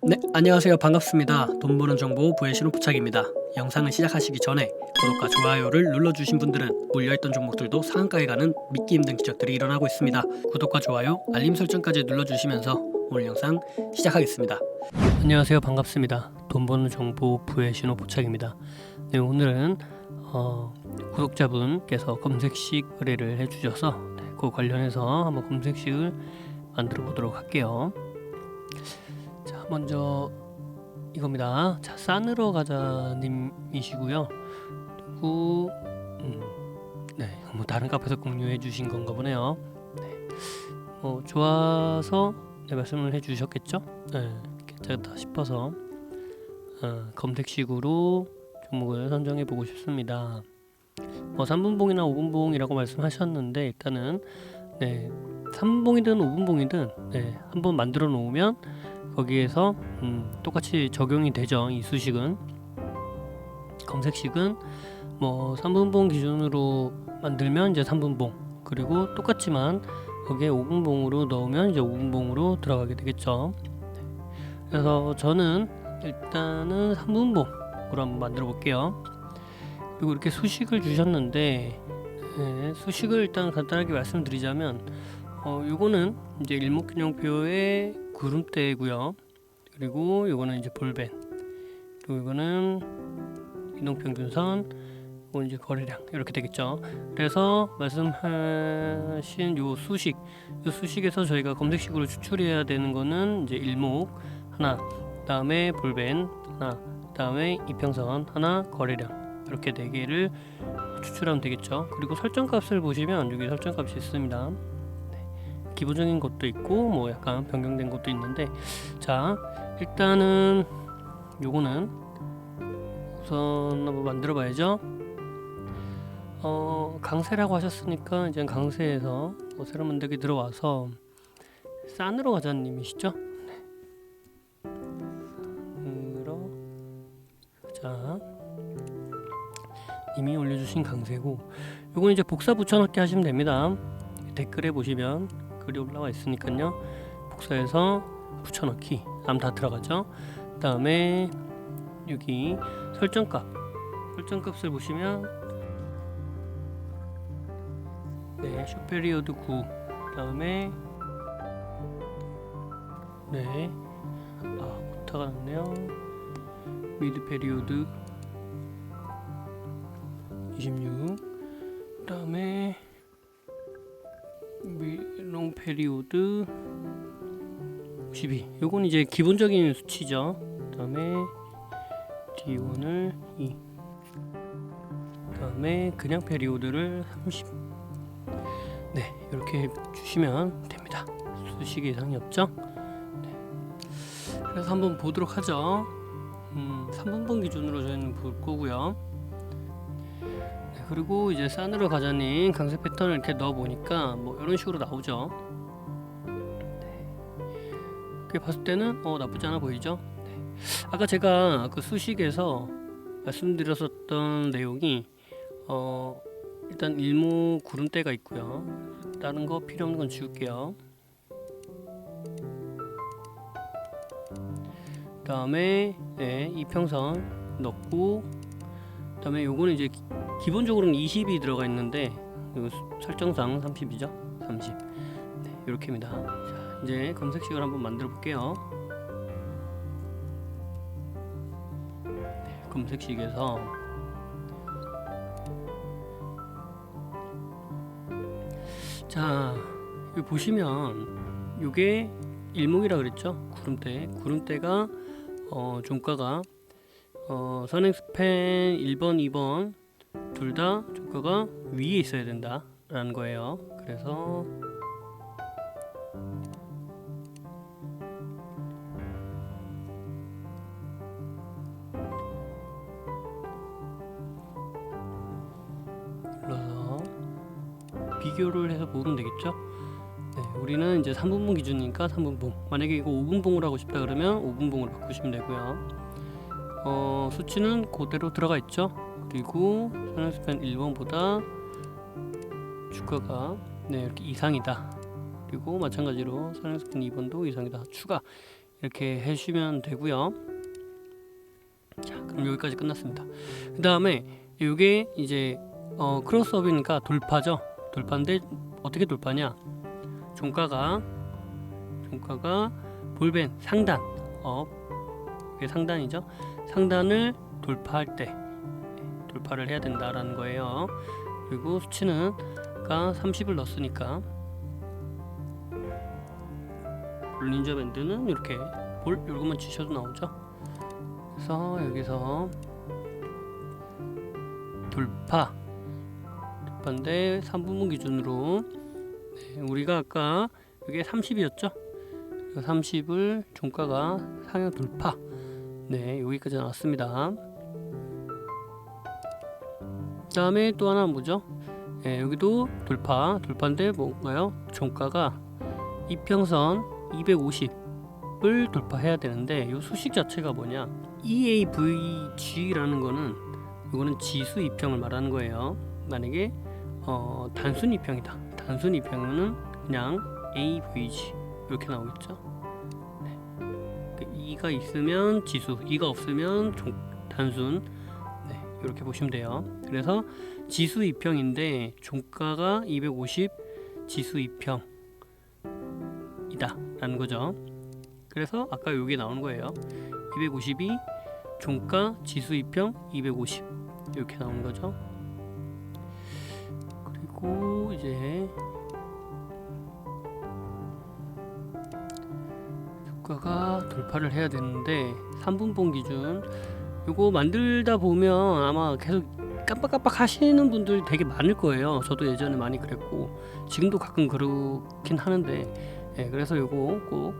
네, 안녕하세요. 반갑습니다. 돈 버는 정보 부의 신호부착입니다. 영상을 시작하시기 전에 구독과 좋아요를 눌러주신 분들은 물려있던 종목들도 상한가에 가는 믿기 힘든 기적들이 일어나고 있습니다. 구독과 좋아요, 알림 설정까지 눌러주시면서 오늘 영상 시작하겠습니다. 안녕하세요. 반갑습니다. 돈 버는 정보 부의 신호부착입니다. 네, 오늘은 어, 구독자분께서 검색식 의뢰를 해주셔서 네, 그 관련해서 한번 검색식을 만들어 보도록 할게요. 자, 먼저 이겁니다. 자, 싸늘어 가자님이시고요. 그리고 음, 네, 뭐 다른 카페에서 공유해 주신 건가 보네요. 네, 뭐 좋아서 네, 말씀을 해주셨겠죠? 네, 괜찮다 싶어서 어, 검색식으로 종목을 선정해 보고 싶습니다. 뭐 3분봉이나 5분봉이라고 말씀하셨는데 일단은 네, 3분봉이든 5분봉이든 네, 한번 만들어 놓으면 거기에서 음, 똑같이 적용이 되죠. 이 수식은 검색식은 뭐 3분봉 기준으로 만들면 이제 3분봉 그리고 똑같지만 거기에 5분봉으로 넣으면 이제 5분봉으로 들어가게 되겠죠. 네. 그래서 저는 일단은 3분봉으로 한번 만들어 볼게요. 그리고 이렇게 수식을 주셨는데 네, 수식을 일단 간단하게 말씀드리자면 어, 요거는 이제 일목균형표의 구름대고요. 그리고 요거는 이제 볼벤. 그리고 이거는 이동평균선. 이건 이제 거래량 이렇게 되겠죠. 그래서 말씀하신 요 수식, 요 수식에서 저희가 검색식으로 추출해야 되는 거는 이제 일목 하나, 그다음에 볼벤 하나, 그다음에 이평선 하나, 거래량 이렇게 네 개를 추출하면 되겠죠. 그리고 설정값을 보시면 여기 설정값이 있습니다. 기본적인 것도 있고 뭐 약간 변경된 것도 있는데 자 일단은 요거는 우선 한번 만들어 봐야죠. 어 강세라고 하셨으니까 이제 강세에서 뭐 새로 만들기 들어와서 싸늘어 가자님이시죠? 네. 싸늘어 자. 이미 올려주신 강세고 요건 이제 복사 붙여넣기 하시면 됩니다. 댓글에 보시면 글이 올라와 있으니까요. 복사해서 붙여넣기 하면 다 들어가죠. 그 다음에 여기 설정값 설정값을 보시면 네 쇼페리오드 9 그다음에 네 아, 오타가 났네요. 미드 페리오드 26 그다음에 롱 페리오드 52 요건 이제 기본적인 수치죠 그 다음에 D1을 2 그다음에 그냥 페리오드를 30 네, 이렇게 주시면 됩니다. 수식이 이상이 없죠? 네. 그래서 한번 보도록 하죠. 음, 3분번 기준으로 저희는 볼 거고요. 네, 그리고 이제 산으로 가자닌 강세 패턴을 이렇게 넣어 보니까 뭐 이런 식으로 나오죠. 네. 그게 봤을 때는 어 나쁘지 않아 보이죠. 네. 아까 제가 그 수식에서 말씀드렸었던 내용이 어 일단 일모 구름대가 있고요. 다른 거 필요 없는 건 지울게요. 그 다음에 네, 이평선 넣고 그다음에 요거는 이제 기, 기본적으로는 20이 들어가 있는데 이거 수- 설정상 30이죠. 30. 네, 이렇게입니다. 자, 이제 검색식을 한번 만들어 볼게요. 네, 검색식에서 자, 여기 보시면 요게 일목이라 그랬죠? 구름대. 구름대가 어, 종가가 어, 선행스팬 1번, 2번 둘다 종가가 위에 있어야 된다라는 거예요. 그래서 비교를 해서 보면 되겠죠? 네, 우리는 이제 3분봉 기준이니까 3분봉. 만약에 이거 5분봉을 하고 싶다 그러면 5분봉으로 바꾸시면 되고요. 어, 수치는 그대로 들어가 있죠. 그리고 선행스팬 1번보다 주가가 네, 이렇게 이상이다. 그리고 마찬가지로 선행스팬 2번도 이상이다. 추가 이렇게 해주시면 되고요. 자, 그럼 여기까지 끝났습니다. 그 다음에 이게 이제 어, 크로스업이니까 돌파죠. 돌파인데 어떻게 돌파냐? 종가가 종가가 볼벤 상단 업 이게 상단이죠. 상단을 돌파할 때 돌파를 해야 된다라는 거예요. 그리고 수치는 가 30을 넣었으니까 닌자 밴드는 이렇게 볼 요것만 치셔도 나오죠. 그래서 여기서 돌파 돌파인데 3분분 기준으로 네, 우리가 아까 이게 30이었죠? 30을 종가가 상향 돌파 네 여기까지 나왔습니다. 다음에 또 하나 뭐죠? 네, 여기도 돌파 돌파인데 뭔가요? 종가가 이평선 250을 돌파해야 되는데 이 수식 자체가 뭐냐? EAVG라는 거는 이거는 지수 이평을 말하는 거예요. 만약에 어, 단순 이평이다. 단순 이평은 그냥 AVG 이렇게 나오겠죠. 2가 있으면 지수, 2가 없으면 종, 단순. 네, 이렇게 보시면 돼요. 그래서 지수 이평인데 종가가 250 지수 이평. 이다 라는 거죠. 그래서 아까 여기 나오는 거예요. 252 종가 지수 이평 250 이렇게 나오는 거죠. 그리고 이제 주가가 돌파를 해야 되는데 3분봉 기준. 요거 만들다 보면 아마 계속 깜빡깜빡 하시는 분들 되게 많을 거예요. 저도 예전에 많이 그랬고 지금도 가끔 그렇긴 하는데. 예, 그래서 요거 꼭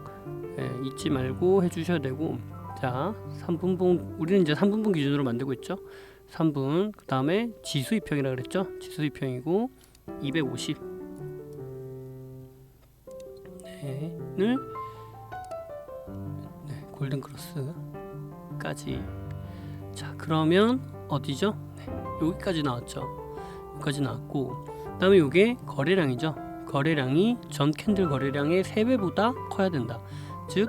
예, 잊지 말고 해주셔야 되고. 자 3분봉 우리는 이제 3분봉 기준으로 만들고 있죠? 3분 그 다음에 지수 이평이라 그랬죠? 지수 이평이고 250 네, 를 네, 골든 크로스까지. 자 그러면 어디죠? 네, 여기까지 나왔죠. 여기까지 나왔고 그 다음에 이게 거래량이죠. 거래량이 전 캔들 거래량의 3배보다 커야 된다. 즉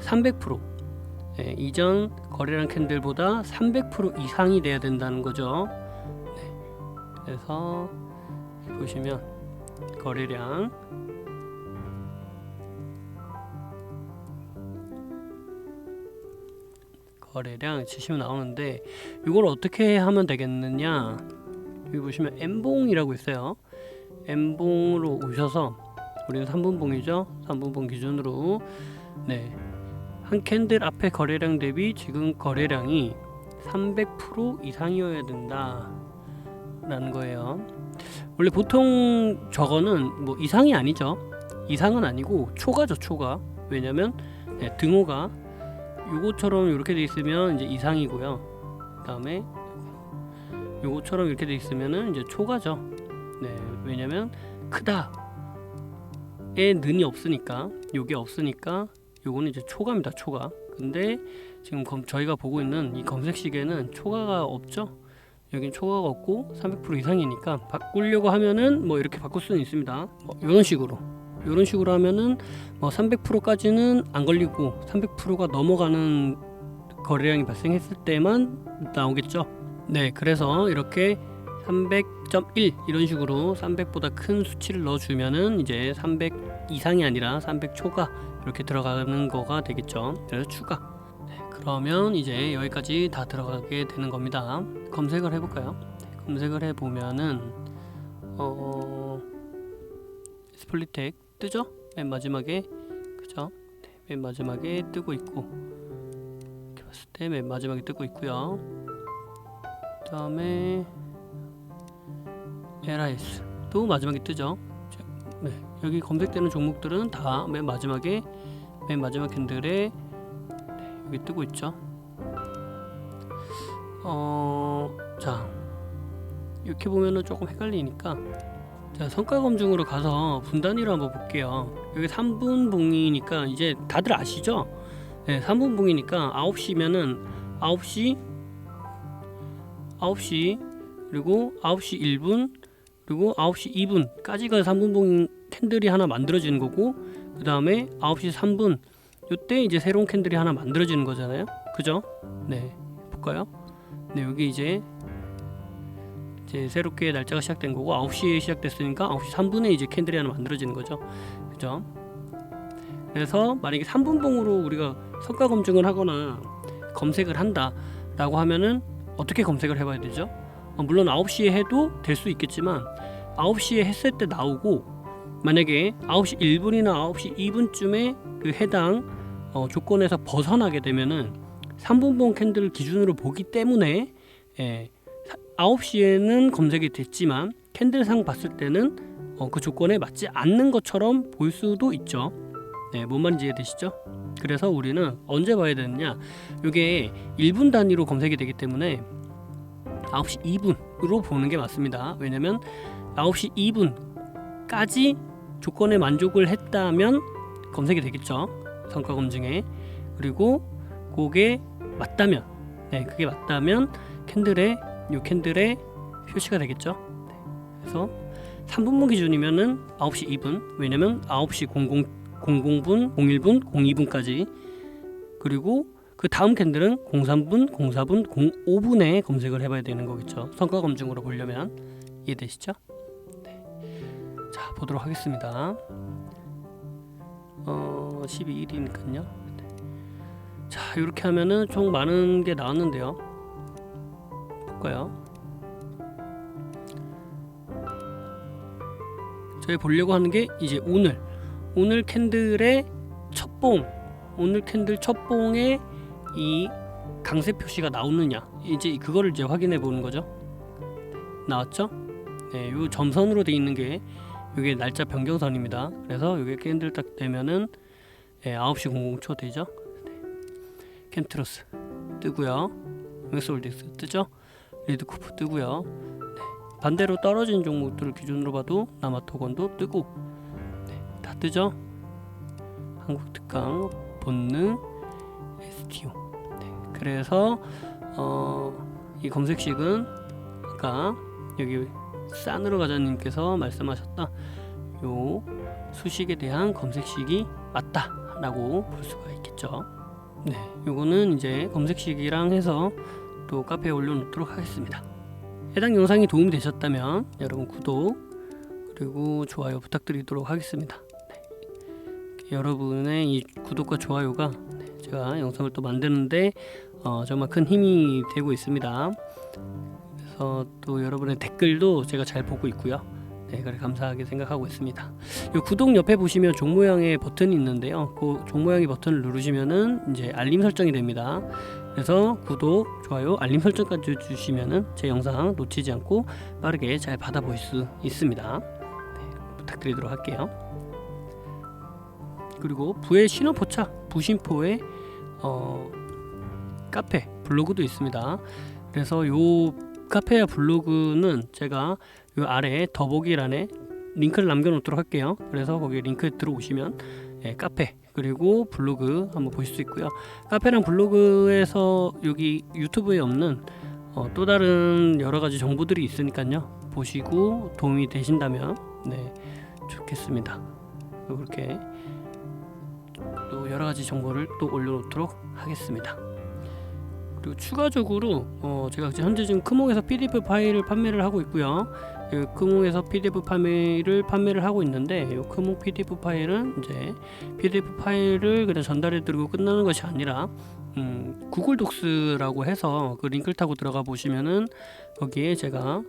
300% 예, 이전 거래량 캔들보다 300% 이상이 돼야 된다는 거죠. 네, 그래서 보시면 거래량 거래량 치시면 나오는데 이걸 어떻게 하면 되겠느냐 여기 보시면 M봉이라고 있어요. M봉으로 오셔서 우리는 3분봉이죠. 3분봉 기준으로 네. 한 캔들 앞에 거래량 대비 지금 거래량이 300% 이상이어야 된다. 라는 거예요. 원래 보통 저거는 뭐 이상이 아니죠. 이상은 아니고 초과죠, 초과. 왜냐면 네, 등호가 요거처럼 이렇게 돼 있으면 이제 이상이고요. 그다음에 요거처럼 이렇게 돼 있으면은 이제 초과죠. 네, 왜냐면 크다에 는이 없으니까 요게 없으니까 요거는 이제 초과입니다 초과 근데 지금 검, 저희가 보고 있는 이 검색 시계는 초과가 없죠 여긴 초과가 없고 300% 이상이니까 바꾸려고 하면은 뭐 이렇게 바꿀 수는 있습니다 뭐 이런 식으로 이런 식으로 하면은 뭐 300%까지는 안 걸리고 300%가 넘어가는 거래량이 발생했을 때만 나오겠죠 네 그래서 이렇게 300.1 이런 식으로 300보다 큰 수치를 넣어주면은 이제 300 이상이 아니라 300 초과 이렇게 들어가는 거가 되겠죠. 그래서 추가. 네, 그러면 이제 여기까지 다 들어가게 되는 겁니다. 검색을 해볼까요? 네, 검색을 해보면은 어 스플리텍 뜨죠? 맨 마지막에 그죠? 네, 맨 마지막에 뜨고 있고 이렇게 봤을 때 맨 마지막에 뜨고 있고요. 그다음에 LIS도 마지막에 뜨죠. 자, 네, 여기 검색되는 종목들은 다 맨 마지막에 맨 마지막 캔들에 네, 여기 뜨고 있죠. 어, 자 이렇게 보면은 조금 헷갈리니까 자 성과 검증으로 가서 분단위로 한번 볼게요. 여기 3분 봉이니까 이제 다들 아시죠? 네, 3분 봉이니까 9시면은 9시 9시 그리고 9시 1분 그리고 9시 2분까지가 3분 봉 캔들이 하나 만들어지는 거고 그 다음에 9시 3분 요때 이제 새로운 캔들이 하나 만들어지는 거잖아요. 그죠? 네. 볼까요? 네, 여기 이제 이제 새롭게 날짜가 시작된 거고 9시에 시작됐으니까 9시 3분에 이제 캔들이 하나 만들어지는 거죠. 그죠? 그래서 만약에 3분봉으로 우리가 성과 검증을 하거나 검색을 한다라고 하면은 어떻게 검색을 해봐야 되죠? 어, 물론 9시에 해도 될 수 있겠지만 9시에 했을 때 나오고 만약에 9시 1분이나 9시 2분쯤에 그 해당 어, 조건에서 벗어나게 되면은 3분봉 캔들을 기준으로 보기 때문에 예, 9시에는 검색이 됐지만 캔들상 봤을 때는 어, 그 조건에 맞지 않는 것처럼 보일 수도 있죠. 네, 뭔 말인지 이해되시죠? 그래서 우리는 언제 봐야 되느냐? 이게 1분 단위로 검색이 되기 때문에 9시 2분으로 보는 게 맞습니다. 왜냐면 9시 2분까지 조건에 만족을 했다면 검색이 되겠죠. 성과 검증에. 그리고 그게 맞다면 네, 그게 맞다면 캔들에 요 캔들에 표시가 되겠죠. 네, 그래서 3분모 기준이면은 9시 2분. 왜냐면 9시 00 00분, 01분, 02분까지 그리고 그 다음 캔들은 03분, 04분, 05분에 검색을 해봐야 되는 거겠죠. 성과 검증으로 보려면 이해되시죠? 네. 자 보도록 하겠습니다. 어 12일이니까요. 자 이렇게 하면은 총 많은 게 나왔는데요. 볼까요? 저희 보려고 하는 게 이제 오늘 오늘 캔들의 첫 봉 오늘 캔들 첫 봉에 이 강세 표시가 나오느냐 이제 그거를 이제 확인해 보는 거죠. 나왔죠? 네, 요 점선으로 돼 있는 게 이게 날짜 변경선입니다. 그래서 이게 캔들 딱 되면은 네, 9시 00초 되죠? 네. 캠트로스 뜨고요. 맥스홀딩스 뜨죠 리드코프 뜨고요 네. 반대로 떨어진 종목들을 기준으로 봐도 남아토건도 뜨고 다 뜨죠? 한국특강, 본능, STO. 네, 그래서 어, 이 검색식은 아까 여기 산으로 가자님께서 말씀하셨다 요 수식에 대한 검색식이 맞다라고 볼 수가 있겠죠. 네, 요거는 이제 검색식이랑 해서 또 카페에 올려놓도록 하겠습니다. 해당 영상이 도움이 되셨다면 여러분 구독 그리고 좋아요 부탁드리도록 하겠습니다. 여러분의 이 구독과 좋아요가 네, 제가 영상을 또 만드는데 어, 정말 큰 힘이 되고 있습니다. 그래서 또 여러분의 댓글도 제가 잘 보고 있고요. 네, 그래 감사하게 생각하고 있습니다. 이 구독 옆에 보시면 종 모양의 버튼이 있는데요. 그 종 모양의 버튼을 누르시면은 이제 알림 설정이 됩니다. 그래서 구독, 좋아요, 알림 설정까지 주시면은 제 영상 놓치지 않고 빠르게 잘 받아볼 수 있습니다. 네, 부탁드리도록 할게요. 그리고 부의 신호 포착 부심포의 어, 카페 블로그도 있습니다. 그래서 요 카페와 블로그는 제가 요 아래 더보기란에 링크를 남겨놓도록 할게요. 그래서 거기 링크 들어오시면 예, 카페 그리고 블로그 한번 보실 수 있고요. 카페랑 블로그에서 여기 유튜브에 없는 어, 또 다른 여러 가지 정보들이 있으니까요. 보시고 도움이 되신다면 네 좋겠습니다. 그렇게 또 여러 가지 정보를 또 올려놓도록 하겠습니다. 그리고 추가적으로 어 제가 현재 지금 크몽에서 PDF 파일을 판매를 하고 있고요. 이 크몽에서 PDF 판매를 판매를 하고 있는데 이 크몽 PDF 파일은 이제 PDF 파일을 그냥 전달해 드리고 끝나는 것이 아니라 음, 구글 독스라고 해서 그 링크를 타고 들어가 보시면은 거기에 제가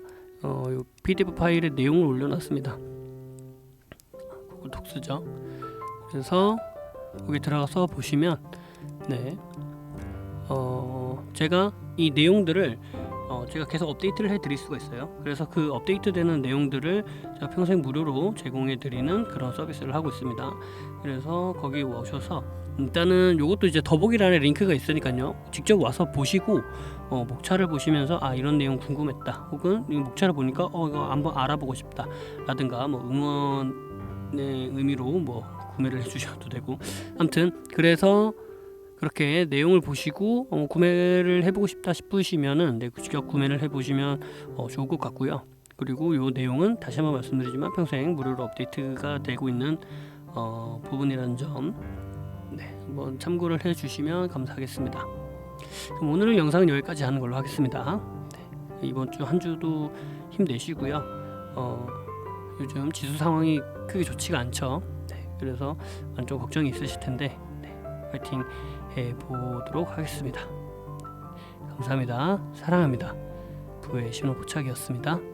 어, 이 PDF 파일의 내용을 올려놨습니다. 구글 독스죠. 그래서 거기 들어가서 보시면 네. 어, 제가 이 내용들을 어, 제가 계속 업데이트를 해 드릴 수가 있어요. 그래서 그 업데이트 되는 내용들을 제가 평생 무료로 제공해 드리는 그런 서비스를 하고 있습니다. 그래서 거기 오셔서 일단은 요것도 이제 더보기란에 링크가 있으니까요. 직접 와서 보시고 어, 목차를 보시면서 아 이런 내용 궁금했다. 혹은 이 목차를 보니까 어 이거 한번 알아보고 싶다. 라든가 뭐 응원의 의미로 뭐 구매를 해주셔도 되고 아무튼 그래서 그렇게 내용을 보시고 어, 구매를 해보고 싶다 싶으시면은 네, 직접 구매를 해보시면 어, 좋을 것 같고요. 그리고 이 내용은 다시 한번 말씀드리지만 평생 무료로 업데이트가 되고 있는 어, 부분이라는 점 네, 한번 참고를 해주시면 감사하겠습니다. 그럼 오늘 영상은 여기까지 하는 걸로 하겠습니다. 네, 이번 주 한 주도 힘내시고요. 어, 요즘 지수 상황이 크게 좋지가 않죠. 네, 그래서 좀 걱정이 있으실 텐데 네, 파이팅 해보도록 하겠습니다. 감사합니다. 사랑합니다. 부의 신호 포착이었습니다.